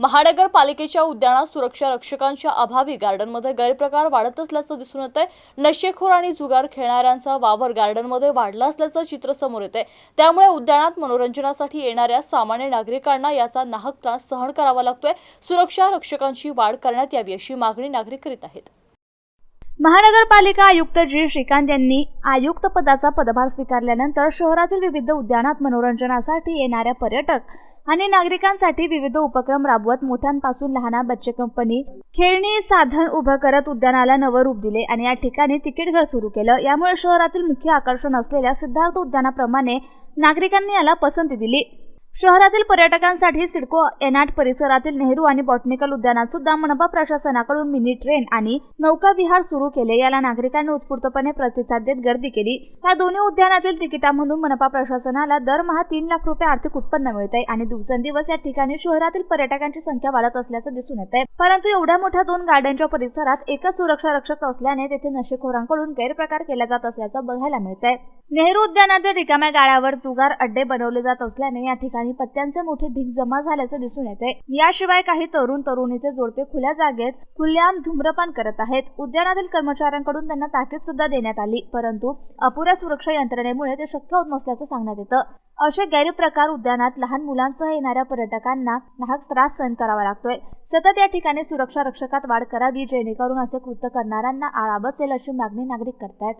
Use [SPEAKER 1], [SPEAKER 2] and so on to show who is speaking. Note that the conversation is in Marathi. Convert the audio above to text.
[SPEAKER 1] महानगरपालिकेच्या उद्यानात सुरक्षा रक्षकांच्या अभावी गार्डनमध्ये गैरप्रकार वाढत असल्याचं दिसून येत आहे नशेखोर आणि जुगार खेळणाऱ्यांचा वावर गार्डनमध्ये वाढला असल्याचं चित्र समोर येते त्यामुळे उद्यानात मनोरंजनासाठी येणाऱ्या सामान्य नागरिकांना याचा नाहक त्रास सहन करावा लागतोय. सुरक्षा रक्षकांची वाढ करण्यात यावी अशी मागणी नागरिक करीत आहेत.
[SPEAKER 2] महानगरपालिका आयुक्त जी. श्रीकांत यांनी आयुक्त पदाचा पदभार स्वीकारल्यानंतर शहरातील विविध उद्यानात मनोरंजनासाठी येणाऱ्या पर्यटक आणि नागरिकांसाठी विविध उपक्रम राबवत मोठ्यांपासून लहाना बच्चे कंपनी खेळणी साधन उभं करत उद्यानाला नवं रूप दिले आणि या ठिकाणी तिकीट घर सुरू केलं. यामुळे शहरातील मुख्य आकर्षण असलेल्या सिद्धार्थ उद्यानाप्रमाणे नागरिकांनी याला पसंती दिली. शहरातील पर्यटकांसाठी सिडको एनाट परिसरातील नेहरू आणि बॉटनिकल उद्यानात सुद्धा मनपा प्रशासनाकडून मिनी ट्रेन आणि नौका विहार सुरू केले. याला नागरिकांनी उत्स्फूर्तपणे प्रतिसाद देत गर्दी केली. या दोन्ही उद्यानातील तिकिटामधून मनपा प्रशासनाला दरमहा तीन लाख रुपये आर्थिक उत्पन्न मिळते आणि दिवसेंदिवस या ठिकाणी शहरातील पर्यटकांची संख्या वाढत असल्याचं दिसून येत आहे परंतु एवढ्या मोठ्या दोन गाड्यांच्या परिसरात एकच सुरक्षा रक्षक असल्याने तेथे नशेखोरांकडून गैरप्रकार केला जात असल्याचं बघायला मिळत आहे नेहरू उद्यानातील रिकाम्या गाळ्यावर जुगार अड्डे बनवले जात असल्याने या ठिकाणी पत्त्यांचे मोठे ढीग जमा झाल्याचं दिसून येते. याशिवाय काही तरुण तरुणीचे जोडपे खुल्या जागेत खुल्याम धूम्रपान करत आहेत. उद्यानातील कर्मचाऱ्यांकडून त्यांना ताकीद सुद्धा देण्यात आली परंतु अपुऱ्या सुरक्षा यंत्रणेमुळे ते शक्य होत नसल्याचं सांगण्यात येतं. असे गैरप्रकार उद्यानात लहान मुलांसह येणाऱ्या पर्यटकांना नाहक त्रास सहन करावा लागतोय. सतत या ठिकाणी सुरक्षा रक्षकात वाढ करावी जेणेकरून असे कृत्य करणाऱ्यांना आळा बसेल अशी मागणी नागरिक करतायत.